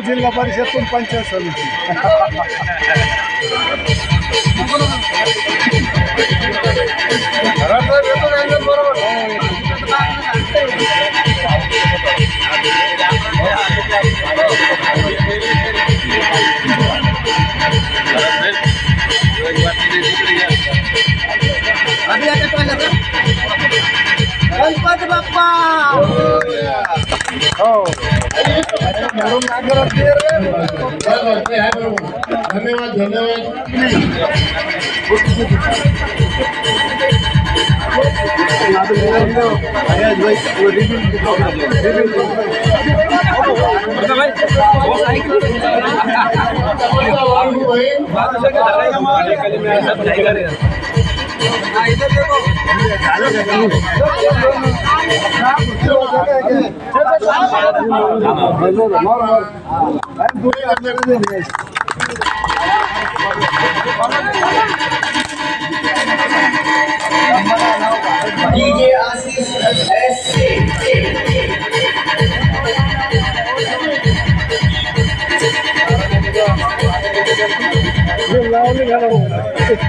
जिल्हा परिषदतून पंचायत समिती. गणपती बाप्पा हो बरोबर, ते आहे बरोबर. धन्यवाद धन्यवाद वाढू होईल.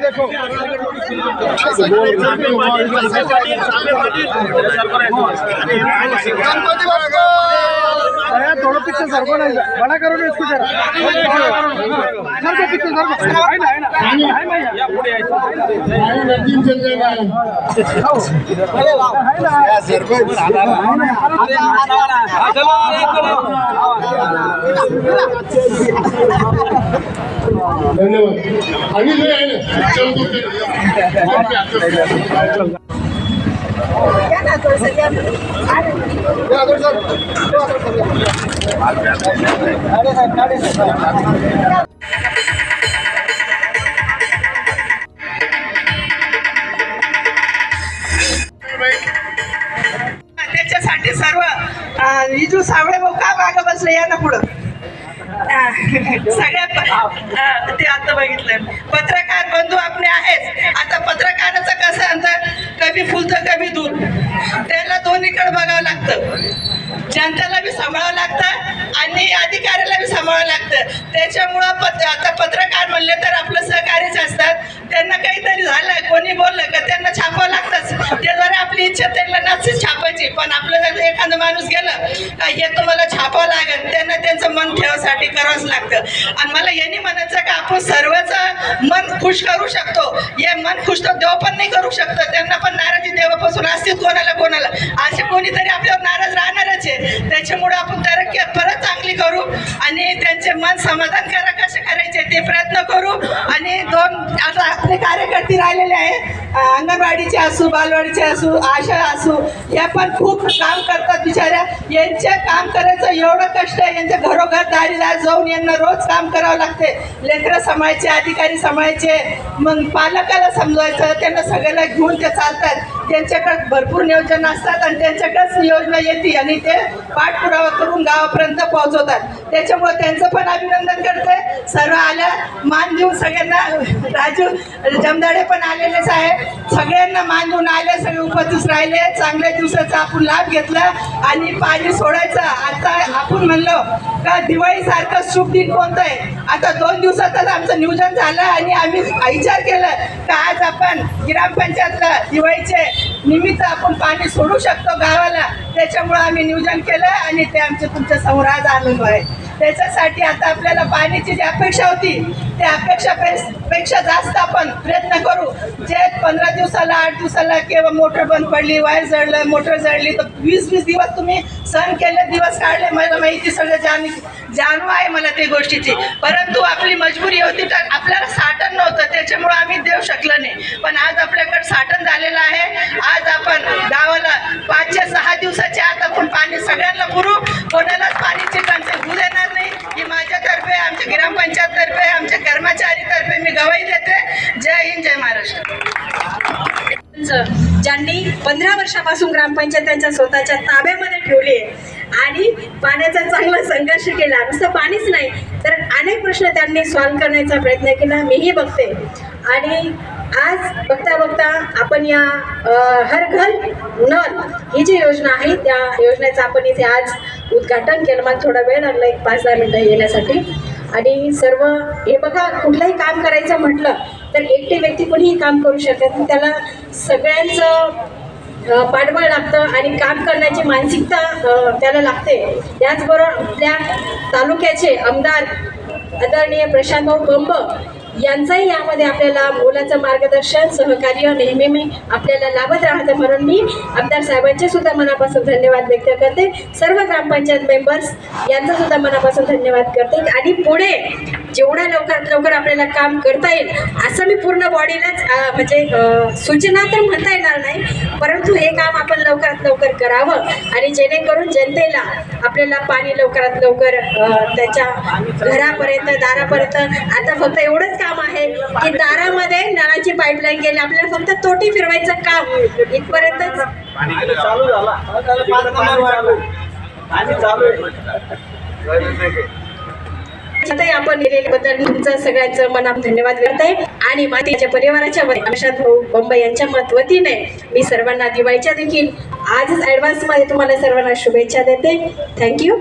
देखो अरे थोड़ा पीछे सरको नहीं बड़ा करो ना इसको जरा सर को पीछे सर को है ना है ना है ना या पुढे यायचं. आणि धन्यवाद. आणि जे आहे ना त्याच्यासाठी सर्व विजू सावळे भाऊ का मागं बसले? या ना पुढं. सगळ्या ते आता बघितलं पत्रकार बंधू आपले आहेच. आता पत्रकाराचं कसं अंतर कमी फुलतं कमी दूर त्याला दोन्हीकडे बघावं लागतं. जनतेला बी सांभाळावं लागतं. आणि अधिकाऱ्याला बी सांभाळावं लागतं. त्याच्यामुळं पत आता पत्रकार म्हणले तर आपलं सहकार्यच असतात. त्यांना काहीतरी झालं कोणी बोललं का त्यांना छापावं लागतंच. ते जरा आपली इच्छा त्यांना नसतेच छापायची. पण आपलं जर एखादं माणूस गेलं का हे तुम्हाला छापावं लागेल त्यांना त्यांचं मन ठेवासाठी करावंच लागतं. आणि मला यांनी म्हणायचं का आपण सर्वच मन खुश करू शकतो. हे मन खुश तर देव पण नाही करू शकतो. त्यांना पण नाराजी देवापासून असतील कोणाला कोणाला? असे कोणीतरी आपल्यावर नाराज राहणारच आहे. त्याच्यामुळे आपण तर परत चांगली करू आणि त्यांचे मन समाधानकारक कसे करायचे ते प्रयत्न करू. आणि दोन आता आपले कार्यकर्ते राहिलेले आहे. अंगणवाडीचे असू बालवाडीचे असू आशा असू या पण खूप काम करतात बिचाऱ्या. यांचे काम करायचं एवढं कष्ट आहे. यांच्या घरोघर दारीदार जाऊन यांना रोज काम करावं लागते. लेकरं सांभाळायचे अधिकारी सांभाळायचे. मग पालकाला समजवायचं त्यांना सगळ्याला घेऊन ते चालतात. त्यांच्याकडे भरपूर नियोजन असतात आणि त्यांच्याकडेच योजना येते आणि ते पाठपुरावा करून गावापर्यंत पोहोचवतात. त्याच्यामुळे त्यांचं पण अभिनंदन करते. सर्व आल्या. मान देऊन सगळ्यांना. राजू जमदाडे पण आलेलेच आहे. सगळ्यांना मान देऊन आले सगळे उपस्थित राहिले. चांगल्या दिवसाचा आपण लाभ घेतला आणि पाणी सोडायचं. आता आपण म्हणलो का दिवाळीसारखं शुभ दिन कोणतं आहे? आता दोन दिवसातच आमचं नियोजन झालं आणि आम्ही विचार केला का आज आपण ग्रामपंचायतला दिवाळीचे निमित्त आपण पाणी सोडू शकतो गावाला. त्याच्यामुळं आम्ही नियोजन केलं आणि ते आमच्या तुमच्यासमोर आज आनंद आहे. त्याच्यासाठी आता आपल्याला पाण्याची जी अपेक्षा होती त्या अपेक्षा पेक्षा जास्त आपण प्रयत्न करू. जे पंधरा दिवसाला आठ दिवसाला किंवा मोटर बंद पडली वायर जळलं मोटर जळली तर वीस वीस दिवस तुम्ही सहन केले दिवस काढले. मला माहिती सगळं जाण जाणव आहे मला ते गोष्टीची. परंतु आपली मजबुरी होती तर आपल्याला साठण नव्हतं. त्याच्यामुळं आम्ही देऊ शकलो नाही. पण आज आपल्याकडे साठण झाले आहे आज आपण गावाला पाचशे सहा दिवसाच्या आत आपण पाणी सगळ्यांना पुरू कोणालाच पाण्याची टंचाई होऊ देणार नाही ही माझ्यातर्फे आमच्या ग्रामपंचायत तर्फे आमच्या कर्मचारी तर्फे मी गवाही देते जय हिंद जय महाराष्ट्र ज्यांनी पंधरा वर्षापासून ग्रामपंचायत त्यांच्या स्वतःच्या ताब्यामध्ये ठेवली आहे आणि पाण्याचा चांगला संघर्ष केला. नुसतं पाणीच नाही तर अनेक प्रश्न त्यांनी सॉल्व्ह करण्याचा प्रयत्न केला. मीही बघते. आणि आज बघता बघता आपण या हर घर नल ही जी योजना आहे त्या योजनेचं आपण इथे आज उद्घाटन केलं. मला थोडा वेळ लागला एक पाच दहा मिनटं येण्यासाठी. आणि सर्व हे बघा कुठलंही काम करायचं म्हटलं तर एकटी व्यक्ती कोणीही काम करू शकत त्याला सगळ्यांचं पाठबळ लागतं आणि काम करण्याची मानसिकता त्याला लागते. त्याचबरोबर आपल्या तालुक्याचे आमदार आदरणीय प्रशांत भाऊ बंब यांचंही यामध्ये आपल्याला मोलाचं मार्गदर्शन सहकार्य नेहमी मी आपल्याला लाभत राहतं म्हणून मी आमदार साहेबांचे सुद्धा मनापासून धन्यवाद व्यक्त करते. सर्व ग्रामपंचायत मेंबर्स यांचा सुद्धा मनापासून धन्यवाद करते. आणि पुढे जेवढ्या लवकरात लवकर आपल्याला काम करता येईल असं मी पूर्ण बॉडीलाच म्हणजे सूचना तर म्हणता येणार नाही परंतु हे काम आपण लवकरात लवकर करावं आणि जेणेकरून जनतेला आपल्याला पाणी लवकरात लवकर त्याच्या घरापर्यंत दारापर्यंत आता फक्त एवढंच काम आहे की दारामध्ये नळाची पाईपलाईन गेली आपल्याला फक्त तोटी फिरवायचं काम. इथपर्यंतच. आता आपण दिलेल्याबद्दल तुमचं सगळ्यांचं मनात धन्यवाद करते आणि माझ्या परिवाराच्या अमिषाद भाऊ बंब यांच्या मत वतीने मी सर्वांना दिवाळीच्या देखील आजच ॲडव्हान्समध्ये तुम्हाला सर्वांना शुभेच्छा देते. थँक्यू